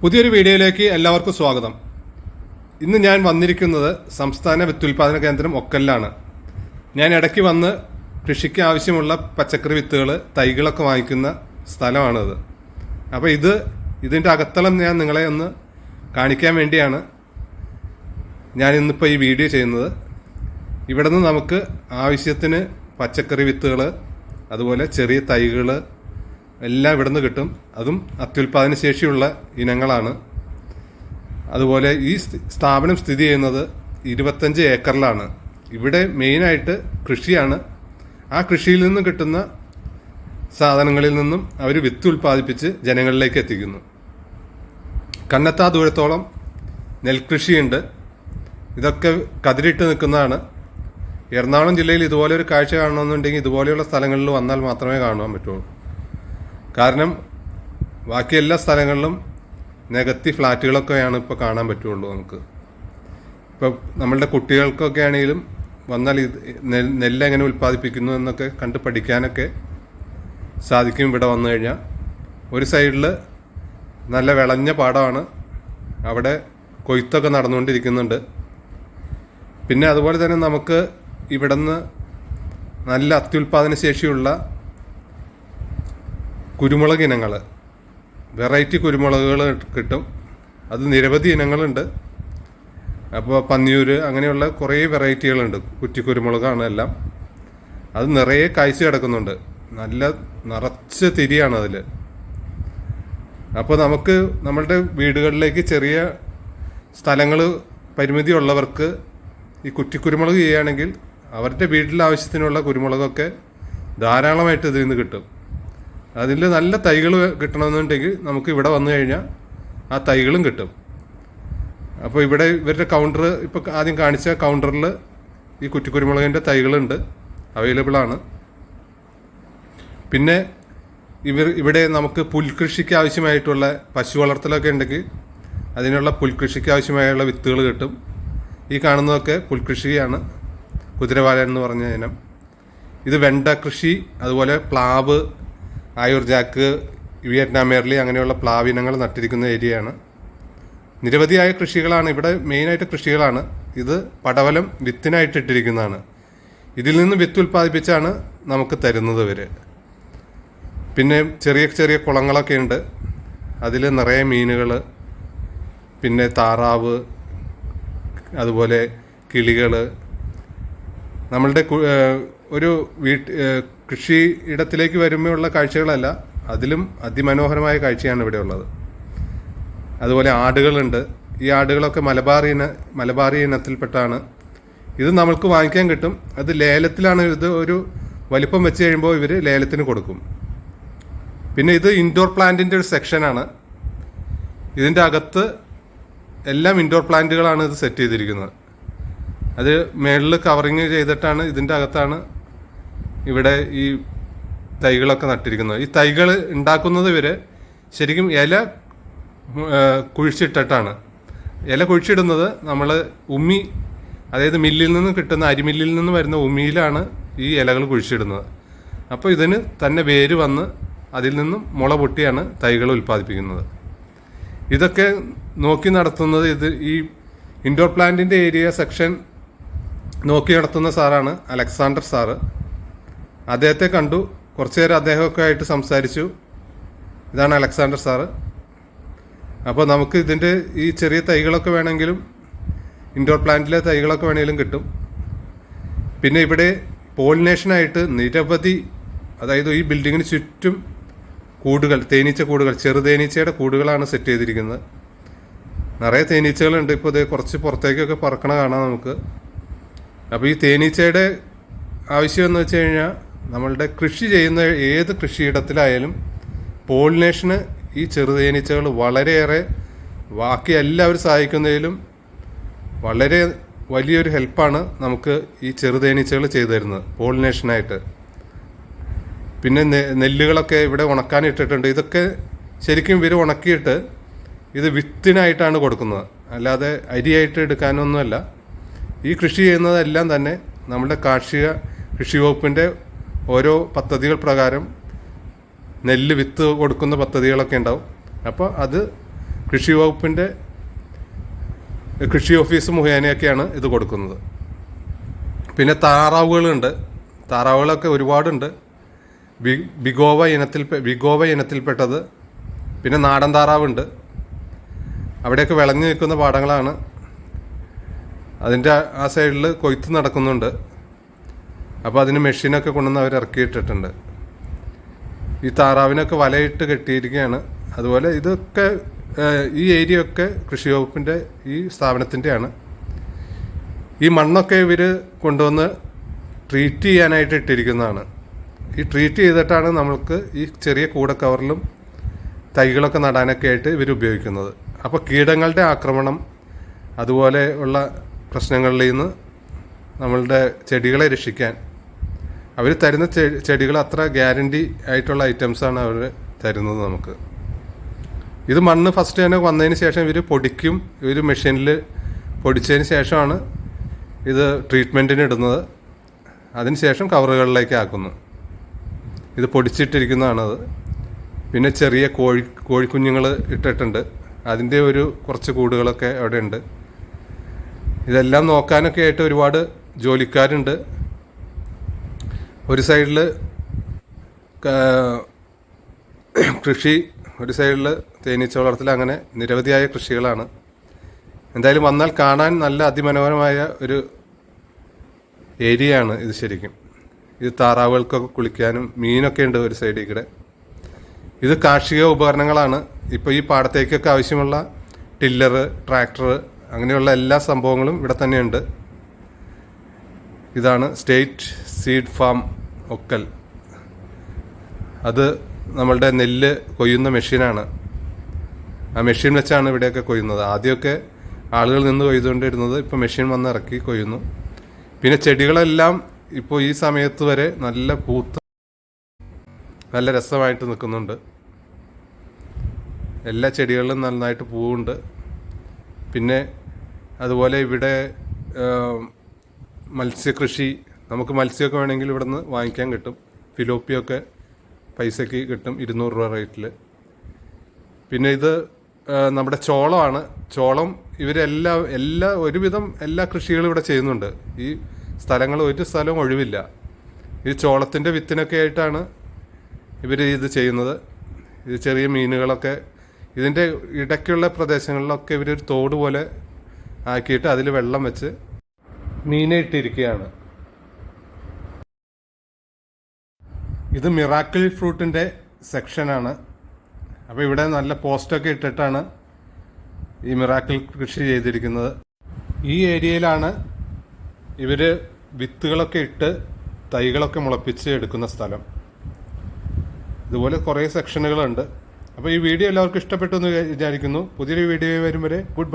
പുതിയൊരു വീഡിയോയിലേക്ക് എല്ലാവർക്കും സ്വാഗതം. ഇന്ന് ഞാൻ വന്നിരിക്കുന്നത് സംസ്ഥാന വിത്തുൽപാദന കേന്ദ്രം ഒക്കല്ലാണ്. ഞാൻ ഇടയ്ക്ക് വന്ന് കൃഷിക്ക് ആവശ്യമുള്ള പച്ചക്കറി വിത്തുകൾ തൈകളൊക്കെ വാങ്ങിക്കുന്ന സ്ഥലമാണിത്. അപ്പോൾ ഇത് ഇതിന്റെ അകത്തളം ഞാൻ നിങ്ങളെ ഒന്ന് കാണിക്കാൻ വേണ്ടിയാണ് ഞാൻ ഇന്നിപ്പോൾ ഈ വീഡിയോ ചെയ്യുന്നത്. ഇവിടെ നമുക്ക് ആവശ്യത്തിന് പച്ചക്കറി വിത്തുകൾ അതുപോലെ ചെറിയ തൈകൾ എല്ലാം ഇവിടെ നിന്ന് കിട്ടും. അതും അത്യുൽപാദന ശേഷിയുള്ള ഇനങ്ങളാണ്. അതുപോലെ ഈ സ്ഥാപനം സ്ഥിതി ചെയ്യുന്നത് ഇരുപത്തഞ്ച് ഏക്കറിലാണ്. ഇവിടെ മെയിനായിട്ട് കൃഷിയാണ്. ആ കൃഷിയിൽ നിന്നും കിട്ടുന്ന സാധനങ്ങളിൽ നിന്നും അവർ വിത്ത് ഉൽപ്പാദിപ്പിച്ച് ജനങ്ങളിലേക്ക് എത്തിക്കുന്നു. കണ്ണെത്താ ദൂരത്തോളം നെൽകൃഷിയുണ്ട്. ഇതൊക്കെ കതിരിട്ട് നിൽക്കുന്നതാണ്. എറണാകുളം ജില്ലയിൽ ഇതുപോലെ ഒരു കാഴ്ച കാണണമെന്നുണ്ടെങ്കിൽ ഇതുപോലെയുള്ള സ്ഥലങ്ങളിൽ വന്നാൽ മാത്രമേ കാണുവാൻ പറ്റുള്ളൂ. കാരണം ബാക്കി എല്ലാ സ്ഥലങ്ങളിലും നികത്തി ഫ്ലാറ്റുകളൊക്കെയാണ് ഇപ്പോൾ കാണാൻ പറ്റുള്ളൂ നമുക്ക്. ഇപ്പോൾ നമ്മളുടെ കുട്ടികൾക്കൊക്കെ ആണെങ്കിലും വന്നാൽ ഇത് നെല്ല് എങ്ങനെ ഉൽപ്പാദിപ്പിക്കുന്നു എന്നൊക്കെ കണ്ട് പഠിക്കാനൊക്കെ സാധിക്കും ഇവിടെ വന്നു കഴിഞ്ഞാൽ. ഒരു സൈഡിൽ നല്ല വിളഞ്ഞ പാടമാണ് അവിടെ കൊയ്ത്തൊക്കെ നടന്നുകൊണ്ടിരിക്കുന്നുണ്ട്. പിന്നെ അതുപോലെ തന്നെ നമുക്ക് ഇവിടുന്ന് നല്ല അത്യുൽപാദന ശേഷിയുള്ള കുരുമുളക് ഇനങ്ങൾ. വെറൈറ്റി കുരുമുളകുകൾ കിട്ടും. അത് നിരവധി ഇനങ്ങളുണ്ട്. അപ്പോൾ പന്നിയൂര് അങ്ങനെയുള്ള കുറേ വെറൈറ്റികളുണ്ട്. കുറ്റി കുരുമുളകാണ് എല്ലാം. അത് നിറയെ കായ്ച്ചു കിടക്കുന്നുണ്ട്. നല്ല നിറച്ച് തിരിയാണ് അതിൽ അപ്പോൾ നമുക്ക് നമ്മളുടെ വീടുകളിലേക്ക് ചെറിയ സ്ഥലങ്ങൾ പരിമിതി ഉള്ളവർക്ക് ഈ കുറ്റിക്കുരുമുളക് ചെയ്യുകയാണെങ്കിൽ അവരുടെ വീട്ടിലെ ആവശ്യത്തിനുള്ള കുരുമുളകൊക്കെ ധാരാളമായിട്ട് ഇതിൽ നിന്ന് കിട്ടും. അതിൽ നല്ല തൈകൾ കിട്ടണമെന്നുണ്ടെങ്കിൽ നമുക്ക് ഇവിടെ വന്നു കഴിഞ്ഞാൽ ആ തൈകളും കിട്ടും. അപ്പോൾ ഇവിടെ ഇവരുടെ കൗണ്ടർ ഇപ്പോൾ ആദ്യം കാണിച്ച കൗണ്ടറിൽ ഈ കുറ്റിക്കുരുമുളകിന്റെ തൈകളുണ്ട്. അവൈലബിളാണ് പിന്നെ ഇവർ ഇവിടെ നമുക്ക് പുൽകൃഷിക്ക് ആവശ്യമായിട്ടുള്ള പശു വളർത്തലൊക്കെ ഉണ്ടെങ്കിൽ അതിനുള്ള പുൽകൃഷിക്ക് ആവശ്യമായുള്ള വിത്തുകൾ കിട്ടും. ഈ കാണുന്നതൊക്കെ പുൽകൃഷിയാണ്. കുതിരവാല എന്ന് പറഞ്ഞ ഇനം. ഇത് വെണ്ട കൃഷി അതുപോലെ പ്ലാവ് ആയുർജാക്ക് വിയറ്റ്നാം മേർലി അങ്ങനെയുള്ള പ്ലാവിനങ്ങൾ നട്ടിരിക്കുന്ന ഏരിയയാണ്. നിരവധിയായ കൃഷികളാണ് ഇവിടെ മെയിനായിട്ട് കൃഷികളാണ്. ഇത് പടവലം വിത്തിനായിട്ട് ഇട്ടിരിക്കുന്നതാണ്. ഇതിൽ നിന്ന് വിത്ത് ഉൽപ്പാദിപ്പിച്ചാണ് നമുക്ക് തരുന്നത് ഇവർ പിന്നെ ചെറിയ ചെറിയ കുളങ്ങളൊക്കെ ഉണ്ട്. അതിൽ നിറയെ മീനുകൾ പിന്നെ താറാവ് അതുപോലെ കിളികൾ. നമ്മളുടെ ഒരു വീട്ട് കൃഷി ഇടത്തിലേക്ക് വരുമ്പോൾ ഉള്ള കാഴ്ചകളല്ല. അതിലും അതിമനോഹരമായ കാഴ്ചയാണ് ഇവിടെ ഉള്ളത്. അതുപോലെ ആടുകളുണ്ട്. ഈ ആടുകളൊക്കെ മലബാറി ഇന മലബാറി ഇനത്തിൽപ്പെട്ടാണ്. ഇത് നമ്മൾക്ക് വാങ്ങിക്കാൻ കിട്ടും. അത് ലേലത്തിലാണ് ഇത് ഒരു വലിപ്പം വെച്ച് കഴിയുമ്പോൾ ഇവർ ലേലത്തിന് കൊടുക്കും. പിന്നെ ഇത് ഇൻഡോർ പ്ലാന്റിന്റെ ഒരു സെക്ഷനാണ് ഇതിന്റെ അകത്ത് എല്ലാം ഇൻഡോർ പ്ലാന്റുകളാണ് ഇത് സെറ്റ് ചെയ്തിരിക്കുന്നത്. അത് മേളിൽ കവറിങ് ചെയ്തിട്ടാണ് ഇതിന്റെ അകത്താണ് ഇവിടെ ഈ തൈകളൊക്കെ നട്ടിരിക്കുന്നത് ഈ തൈകൾ ഉണ്ടാക്കുന്നത് വരെ ശരിക്കും ഇല കുഴിച്ചിട്ടിട്ടാണ്. ഇല കുഴിച്ചിടുന്നത് നമ്മൾ ഉമ്മി അതായത് മില്ലിൽ നിന്ന് കിട്ടുന്ന അരിമില്ലിൽ നിന്ന് വരുന്ന ഉമ്മിയിലാണ് ഈ ഇലകൾ കുഴിച്ചിടുന്നത്. അപ്പോൾ ഇതിന് തന്നെ വേര് വന്ന് അതിൽ നിന്നും മുള പൊട്ടിയാണ് തൈകൾ ഉൽപ്പാദിപ്പിക്കുന്നത്. ഇതൊക്കെ നോക്കി നടത്തുന്നത് ഇത് ഈ ഇൻഡോർ പ്ലാന്റിന്റെ ഏരിയ സെക്ഷൻ നോക്കി നടത്തുന്ന സാറാണ് അലക്സാണ്ടർ സാറ്. അദ്ദേഹത്തെ കണ്ടു. കുറച്ചു നേരം അദ്ദേഹമൊക്കെ ആയിട്ട് സംസാരിച്ചു. ഇതാണ് അലക്സാണ്ടർ സാറ്. അപ്പോൾ നമുക്ക് ഇതിന്റെ ഈ ചെറിയ തൈകളൊക്കെ വേണമെങ്കിലും ഇൻഡോർ പ്ലാന്റിലെ തൈകളൊക്കെ വേണമെങ്കിലും കിട്ടും. പിന്നെ ഇവിടെ പോളിനേഷനായിട്ട് നിരവധി അതായത് ഈ ബിൽഡിങ്ങിന് ചുറ്റും കൂടുകൾ തേനീച്ച കൂടുകൾ ചെറുതേനീച്ചയുടെ കൂടുകളാണ് സെറ്റ് ചെയ്തിരിക്കുന്നത്. നിറയെ തേനീച്ചകളുണ്ട്. ഇപ്പോൾ ഇത് കുറച്ച് പുറത്തേക്കൊക്കെ പറക്കണ കാണാം നമുക്ക്. അപ്പോൾ ഈ തേനീച്ചയുടെ ആവശ്യം എന്ന് വെച്ച് കഴിഞ്ഞാൽ നമ്മളുടെ കൃഷി ചെയ്യുന്ന ഏത് കൃഷിയിടത്തിലായാലും പോളിനേഷന് ഈ ചെറുതേനീച്ചകൾ വളരെയേറെ ബാക്കി എല്ലാവരും സഹായിക്കുന്നതിലും വളരെ വലിയൊരു ഹെൽപ്പാണ് നമുക്ക് ഈ ചെറുതേനീച്ചകൾ ചെയ്തു തരുന്നത് പോളിനേഷനായിട്ട്. പിന്നെ നെല്ലുകളൊക്കെ ഇവിടെ ഉണക്കാനിട്ടിട്ടുണ്ട്. ഇതൊക്കെ ശരിക്കും ഇവർ ഉണക്കിയിട്ട് ഇത് വിത്തിനായിട്ടാണ് കൊടുക്കുന്നത്. അല്ലാതെ അരിയായിട്ട് എടുക്കാനൊന്നുമല്ല. ഈ കൃഷി ചെയ്യുന്നതെല്ലാം തന്നെ നമ്മുടെ കാർഷിക കൃഷി വകുപ്പിന്റെ ഓരോ പദ്ധതികൾ പ്രകാരം നെല്ല് വിത്ത് കൊടുക്കുന്ന പദ്ധതികളൊക്കെ ഉണ്ടാവും. അപ്പോൾ അത് കൃഷി വകുപ്പിന്റെ കൃഷി ഓഫീസ് മുഖേനയൊക്കെയാണ് ഇത് കൊടുക്കുന്നത്. പിന്നെ താറാവുകളുണ്ട്. താറാവുകളൊക്കെ ഒരുപാടുണ്ട്. ബി ബിഗോവ ഇനത്തിൽ ബിഗോവ ഇനത്തിൽപ്പെട്ടത്. പിന്നെ നാടൻ താറാവുണ്ട്. അവിടെയൊക്കെ വിളഞ്ഞു നിൽക്കുന്ന പാടങ്ങളാണ്. അതിന്റെ ആ സൈഡിൽ കൊയ്ത്ത് നടക്കുന്നുണ്ട്. അപ്പോൾ അതിന് മെഷീനൊക്കെ കൊണ്ടുവന്ന് അവർ ഇറക്കിയിട്ടിട്ടുണ്ട്. ഈ താറാവിനൊക്കെ വലയിട്ട് കെട്ടിയിരിക്കുകയാണ്. അതുപോലെ ഇതൊക്കെ ഈ ഏരിയ ഒക്കെ കൃഷി വകുപ്പിന്റെ ഈ സ്ഥാപനത്തിന്റെയാണ് ഈ മണ്ണൊക്കെ ഇവർ കൊണ്ടുവന്ന് ട്രീറ്റ് ചെയ്യാനായിട്ട് ഇട്ടിരിക്കുന്നതാണ്. ഈ ട്രീറ്റ് ചെയ്തിട്ടാണ് നമ്മൾക്ക് ഈ ചെറിയ കൂട കവറിലും തൈകളൊക്കെ നടാനൊക്കെ ആയിട്ട് ഇവർ ഉപയോഗിക്കുന്നത്. അപ്പോൾ കീടങ്ങളുടെ ആക്രമണം അതുപോലെ ഉള്ള പ്രശ്നങ്ങളിൽ നിന്ന് നമ്മളുടെ ചെടികളെ രക്ഷിക്കാൻ അവർ തരുന്ന ചെടികൾ അത്ര ഗ്യാരണ്ടി ആയിട്ടുള്ള ഐറ്റംസ് ആണ് അവർ തരുന്നത് നമുക്ക്. ഇത് മണ്ണ് ഫസ്റ്റ് തന്നെ വന്നതിന് ശേഷം ഇവർ പൊടിക്കും ഇവർ മെഷീനിൽ പൊടിച്ചതിന് ശേഷമാണ് ഇത് ട്രീറ്റ്മെന്റിന് ഇടുന്നത്. അതിനുശേഷം കവറുകളിലേക്ക് ആക്കുന്നു. ഇത് പൊടിച്ചിട്ടിരിക്കുന്നതാണത് പിന്നെ ചെറിയ കോഴി കോഴിക്കുഞ്ഞുങ്ങൾ ഇട്ടിട്ടുണ്ട്. അതിന്റെ ഒരു കുറച്ച് കൂടുകളൊക്കെ അവിടെ ഉണ്ട് ഇതെല്ലാം നോക്കാനൊക്കെ ആയിട്ട് ഒരുപാട് ജോലിക്കാരുണ്ട്. ഒരു സൈഡിൽ കൃഷി ഒരു സൈഡിൽ തേനീച്ച വളർത്തൽ അങ്ങനെ നിരവധിയായ കൃഷികളാണ്. എന്തായാലും വന്നാൽ കാണാൻ നല്ല അതിമനോഹരമായ ഒരു ഏരിയയാണ് ഇത് ശരിക്കും. ഇത് താറാവുകൾക്കൊക്കെ കുളിക്കാനും മീനൊക്കെ ഉണ്ട് ഒരു സൈഡിൽ കൂടെ. ഇത് കാർഷിക ഉപകരണങ്ങളാണ്. ഇപ്പോൾ ഈ പാടത്തേക്കൊക്കെ ആവശ്യമുള്ള ടില്ലർ ട്രാക്ടർ അങ്ങനെയുള്ള എല്ലാ സംഭവങ്ങളും ഇവിടെ തന്നെയുണ്ട്. ഇതാണ് സ്റ്റേറ്റ് സീഡ് ഫാം ഒക്കൽ. അത് നമ്മളുടെ നെല്ല് കൊയ്യുന്ന മെഷീനാണ്. ആ മെഷീൻ വെച്ചാണ് ഇവിടെയൊക്കെ കൊയ്യുന്നത്. ആദ്യമൊക്കെ ആളുകൾ നിന്ന് കൊയ്തുകൊണ്ടിരുന്നത് ഇപ്പോൾ മെഷീൻ വന്ന് ഇറക്കി കൊയ്യുന്നു. പിന്നെ ചെടികളെല്ലാം ഇപ്പോൾ ഈ സമയത്ത് വരെ നല്ല പൂത്ത് നല്ല രസമായിട്ട് നിൽക്കുന്നുണ്ട്. എല്ലാ ചെടികളിലും നന്നായിട്ട് പൂവുണ്ട്. പിന്നെ അതുപോലെ ഇവിടെ മത്സ്യകൃഷി നമുക്ക് മത്സ്യമൊക്കെ വേണമെങ്കിൽ ഇവിടെ നിന്ന് വാങ്ങിക്കാൻ കിട്ടും. ഫിലോപ്പിയൊക്കെ പൈസയ്ക്ക് കിട്ടും ഇരുന്നൂറ് രൂപ റേറ്റിൽ. പിന്നെ ഇത് നമ്മുടെ ചോളമാണ്. ചോളം ഇവരെല്ലാ എല്ലാ ഒരുവിധം എല്ലാ കൃഷികളും ഇവിടെ ചെയ്യുന്നുണ്ട്. ഈ സ്ഥലങ്ങൾ ഒരു സ്ഥലവും ഒഴിവില്ല. ഈ ചോളത്തിന്റെ വിത്തിനൊക്കെ ആയിട്ടാണ് ഇവർ ഇത് ചെയ്യുന്നത്. ഇത് ചെറിയ മീനുകളൊക്കെ ഇതിന്റെ ഇടയ്ക്കുള്ള പ്രദേശങ്ങളിലൊക്കെ ഇവരൊരു തോട് പോലെ ആക്കിയിട്ട് അതിൽ വെള്ളം വെച്ച് മീനെ ഇട്ടിരിക്കുകയാണ് ഇത് മിറാക്കിൾ ഫ്രൂട്ടിന്റെ സെക്ഷനാണ്. അപ്പോൾ ഇവിടെ നല്ല പോസ്റ്റൊക്കെ ഇട്ടിട്ടാണ് ഈ മിറാക്കിൾ കൃഷി ചെയ്തിരിക്കുന്നത്. ഈ ഏരിയയിലാണ് ഇവർ വിത്തുകളൊക്കെ ഇട്ട് തൈകളൊക്കെ മുളപ്പിച്ച് എടുക്കുന്ന സ്ഥലം. ഇതുപോലെ കുറേ സെക്ഷനുകളുണ്ട്. അപ്പോൾ ഈ വീഡിയോ എല്ലാവർക്കും ഇഷ്ടപ്പെട്ടു എന്ന് വിചാരിക്കുന്നു. പുതിയൊരു വീഡിയോ വരും വരെ ഗുഡ് ബൈ.